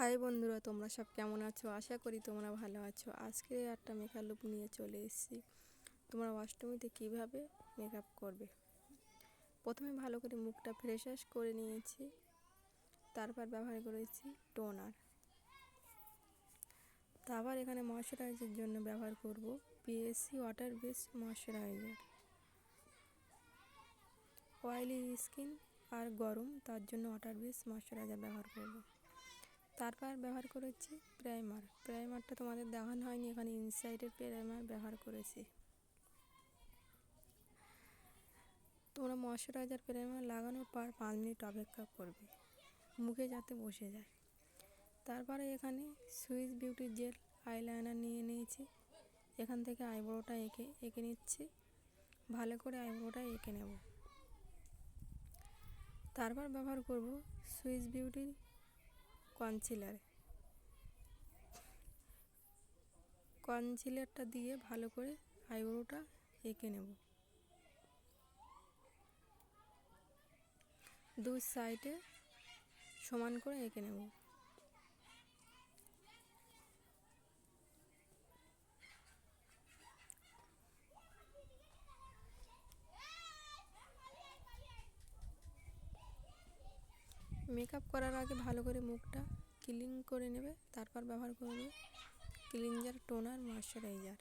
High বন্ধুরা, তোমরা সব কেমন আছো? আশা করি তোমরা ভালো আছো। আজকে একটা মেকআপ লুক নিয়ে চলে এসেছি। তোমরা অষ্টমীতে কীভাবে মেকআপ করবে? প্রথমে ভালো করে মুখটা ফ্রেশ ওয়াশ করে নিয়েছি। তারপর ব্যবহার করেছি টোনার তারপর এখানে ময়শ্চারাইজারের জন্য ব্যবহার করব PSC water base moisturiser oily skin আর গরম, তার জন্য ওয়াটার বেস ময়শ্চারাইজার ব্যবহার করব। তারপর ব্যবহার করেছি প্রাইমার প্রাইমারটা তোমাদের দেখানো হয়নি, এখানে ইনসাইডের প্রাইমার ব্যবহার করেছি। তোমরা ময়শ্চারাইজার প্রাইমার লাগানোর পর পাঁচ মিনিট অপেক্ষা করবে, মুখে যাতে বসে যায়। তারপরে এখানে সুইস বিউটি জেল আইলাইনার নিয়ে নিয়েছি। এখান থেকে আইব্রোটা এঁকে এঁকে নিচ্ছি। ভালো করে আইব্রোটা এঁকে নেব। তারপর ব্যবহার করব সুইস বিউটির কনসিলার কনসিলারটা দিয়ে ভালো করে আইব্রোটা এঁকে নেব। দু সাইডে সমান করে এঁকে নেব। মেকআপ করার আগে ভালো করে মুখটা ক্লিন করে নেবে, তারপর ব্যবহার করবে ক্লিনজার, টোনার, ময়শ্চারাইজার।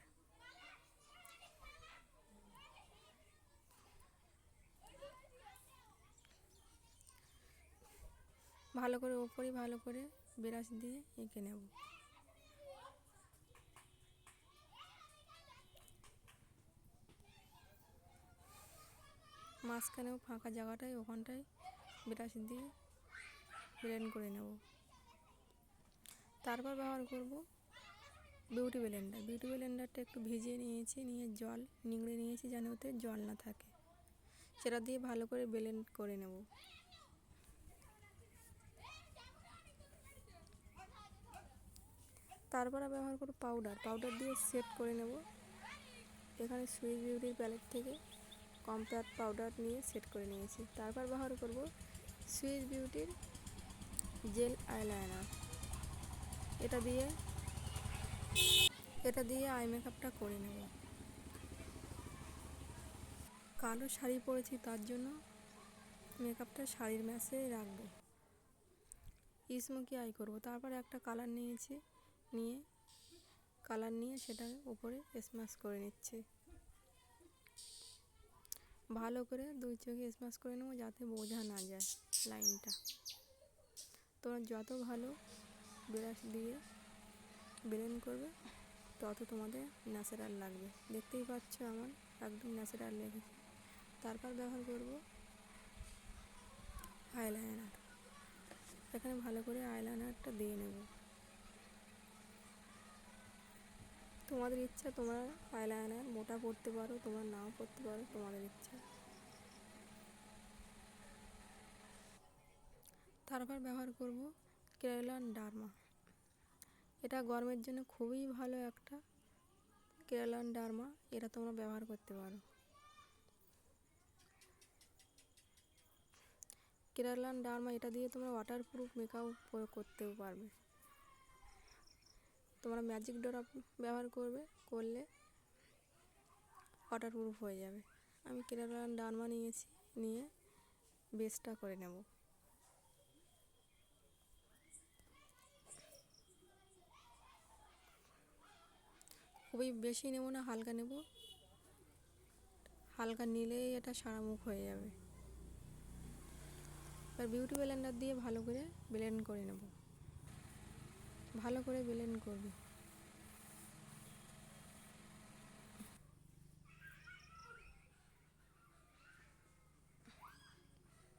ভালো করে ওপরে ভালো করে ব্রাশ দিয়ে এঁকে নেব। মাঝখানেও ফাঁকা জায়গাটায় ওখানটায় ব্রাশ দিয়ে ব্লেন্ড করে নেব। তারপর ব্যবহার করব বিউটি ব্লেন্ডার বিউটি ব্লেন্ডারটা একটু ভিজিয়ে নিয়েছি, নিয়ে জল, নিংড়ে নিয়েছি যেন ওতে জল না থাকে। সেটা দিয়ে ভালো করে ব্লেন্ড করে নেব। তারপরে ব্যবহার করব পাউডার পাউডার দিয়ে সেট করে নেব। এখানে সুইস বিউটির প্যালেট থেকে কম্প্যাক্ট পাউডার নিয়ে সেট করে নিয়েছি। তারপর ব্যবহার করব সুইস বিউটির জেল আইলাইনার। এটা দিয়ে এটা দিয়ে আই মেকআপটা করে নেব। কালো শাড়ি পরেছি তার জন্য মেকআপটা শাড়ির ম্যাচে রাখব। স্মোকি আই করব। তারপর একটা কালার নিয়েছি, নিয়ে কালার নিয়ে সেটা উপরে স্ম্যাশ করে নিচ্ছি। ভালো করে দুই চোখে স্ম্যাশ করে নেব যাতে বোঝা না যায় লাইনটা। তোমরা যত ভালো ব্রাশ দিয়ে ব্লেন্ড করবে, তত তোমাদের ন্যাচারাল লাগবে। দেখতেই পাচ্ছ আমার একদম ন্যাচারাল লেগেছে। তারপর ব্যবহার করব আইলাইনার এখানে ভালো করে আইলাইনারটা দিয়ে নেব। তোমাদের ইচ্ছা, তোমরা আইলাইনার মোটা পড়তে পারো, তোমার নাও পড়তে পারো, তোমাদের ইচ্ছা। তারপর ব্যবহার করব কেরালান ডারমা। এটা গরমের জন্য খুবই ভালো একটা কেরালান ডারমা, এটা তোমরা ব্যবহার করতে পারো। কেরালান ডারমা, এটা দিয়ে তোমরা ওয়াটার প্রুফ মেকআপ করতেও পারবে। তোমরা ম্যাজিক ড্রপ ব্যবহার করবে, করলে ওয়াটার প্রুফ হয়ে যাবে। আমি কেরালান ডারমা নিয়েছি, নিয়ে বেসটা করে নেব। খুবই বেশি নেব না, হালকা নেব। হালকা নিলেই এটা সারা মুখ হয়ে যাবে। এবার বিউটি ব্লেন্ডার দিয়ে ভালো করে ব্লেন্ড করে নেব। ভালো করে ব্লেন্ড করবে।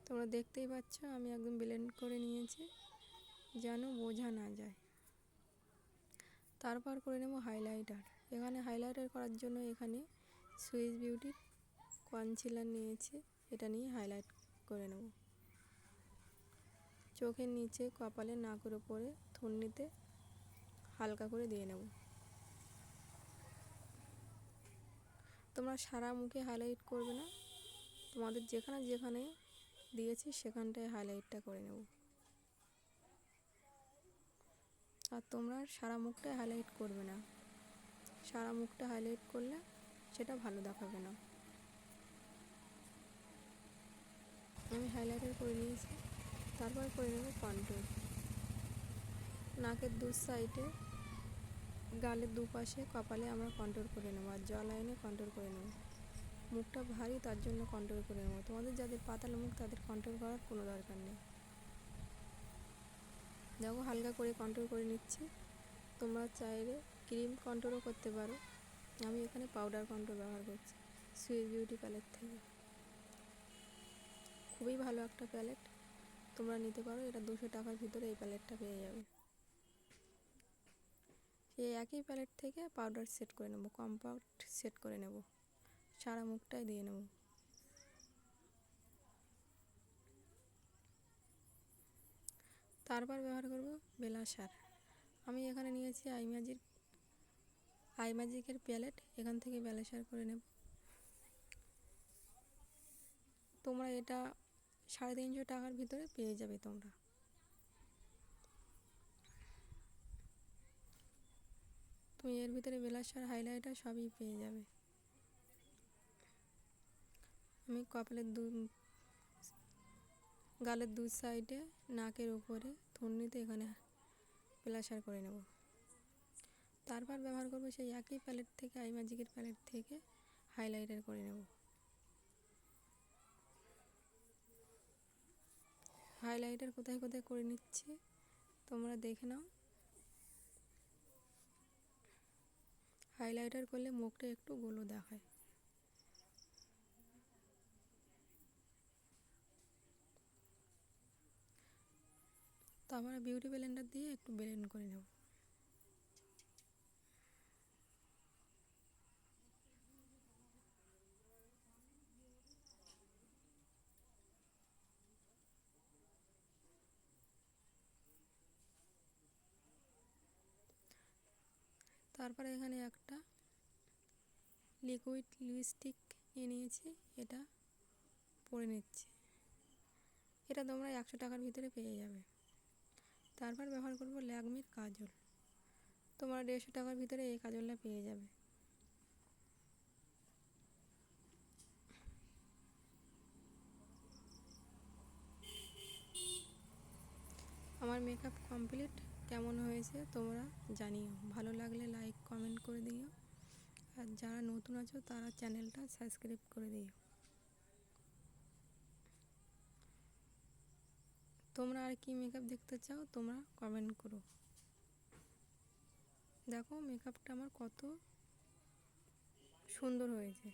তোমরা দেখতেই পাচ্ছ, আমি একদম ব্লেন্ড করে নিয়েছি, যেন বোঝা না যায়। তারপর করে নেব হাইলাইটার এখানে হাইলাইটার করার জন্য এখানে সুইস বিউটির কনসিলার নিয়েছি, এটা নিয়ে হাইলাইট করে নেব। চোখের নিচে, কপালে, নাকের ওপরে থুন্নিতে হালকা করে দিয়ে নেব। তোমরা সারা মুখে হাইলাইট করবে না, তোমাদের যেখানে যেখানে দিয়েছি সেখানটায় হাইলাইটটা করে নেব। আর তোমরা সারা মুখটা হাইলাইট করবে না। সারা মুখটা হাইলাইট করলে সেটা ভালো দেখাবে না। আমি হাইলাইটার করে নিয়েছি তারপর করে নেব কন্ট্রোল নাকের দু সাইডে গালের দুপাশে কপালে আমরা কন্ট্রোল করে নেব আর জল লাইনে কন্ট্রোল করে নেব। মুখটা ভারী, তার জন্য কন্ট্রোল করে নেব। তোমাদের যাদের পাতাল মুখ, তাদের কন্ট্রোল করার কোনো দরকার নেই। দেখো, হালকা করে কন্ট্রোল করে নিচ্ছি। তোমরা চাইলে ক্রিম কন্ট্রোলও করতে পারো। আমি এখানে পাউডার কন্ট্রোল ব্যবহার করছি সুইট বিউটি প্যালেট থেকে। খুবই ভালো একটা প্যালেট তোমরা নিতে পারো, এটা দুশো টাকার ভিতরে এই প্যালেটটা পেয়ে যাবে। এই একই প্যালেট থেকে পাউডার সেট করে নেব কম্পাক্ট সেট করে নেব। সারা মুখটাই দিয়ে নেব। তারপর ব্যবহার করব বেলাসার আমি এখানে নিয়েছি আইম্যাজিক আইম্যাজিকের প্যালেট, এখান থেকে বেলাসার করে নেব। তোমরা এটা সাড়ে তিনশো টাকার ভিতরে পেয়ে যাবে তোমরা। তুমি এর ভিতরে বেলাসার হাইলাইটার সবই পেয়ে যাবে। আমি কপালের দু, গালের দু সাইডে নাকের উপরে থুন্নিতে এখানে প্লাসার করে নেব। তারপর ব্যবহার করব সেই একই প্যালেট থেকে আই ম্যাজিকের প্যালেট থেকে হাইলাইটার করে নেব। হাইলাইটার কোথায় কোথায় করে নিচ্ছি, তোমরা দেখে নাও। হাইলাইটার করলে মুখটা একটু গোলো দেখায়। তারপরে বিউটি ব্লেন্ডার দিয়ে একটু ব্লেন্ড করে নেব। তারপরে এখানে একটা লিকুইড লিপস্টিক নিয়ে নিয়েছি, এটা পরে নিচ্ছি। এটা তোমরা একশো টাকার ভিতরে পেয়ে যাবে। তারপর ব্যবহার করব ল্যাকমির কাজল। তোমরা দেড়শো টাকার ভিতরে এই কাজলটা পেয়ে যাবে। আমার মেকআপ কমপ্লিট কেমন হয়েছে তোমরা জানিও। ভালো লাগলে লাইক কমেন্ট করে দিও। আর যারা নতুন আছো তারা চ্যানেলটা সাবস্ক্রাইব করে দিও। তোমরা আর কি মেকআপ দেখতে চাও তোমরা কমেন্ট করো। দেখো মেকআপটা আমার কত সুন্দর হয়েছে।